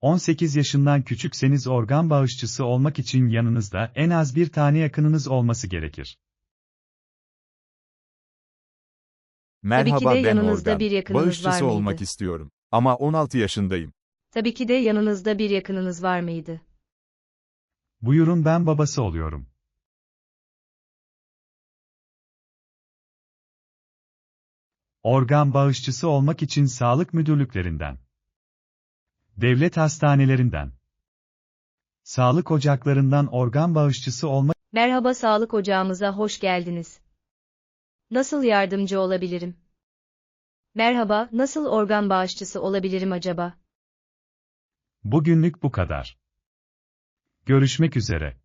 18 yaşından küçükseniz organ bağışçısı olmak için yanınızda en az bir tane yakınınız olması gerekir. Merhaba de ben yanınızda organ. bir yakınınız var Bağışçısı mıydı? olmak istiyorum. Ama 16 yaşındayım. Tabii ki de yanınızda bir yakınınız var mıydı? Buyurun ben babası oluyorum. Organ bağışçısı olmak için sağlık müdürlüklerinden, devlet hastanelerinden, sağlık ocaklarından organ bağışçısı olmak Merhaba sağlık ocağımıza hoş geldiniz. Nasıl yardımcı olabilirim? Merhaba, nasıl organ bağışçısı olabilirim acaba? bugünlük bu kadar. Görüşmek üzere.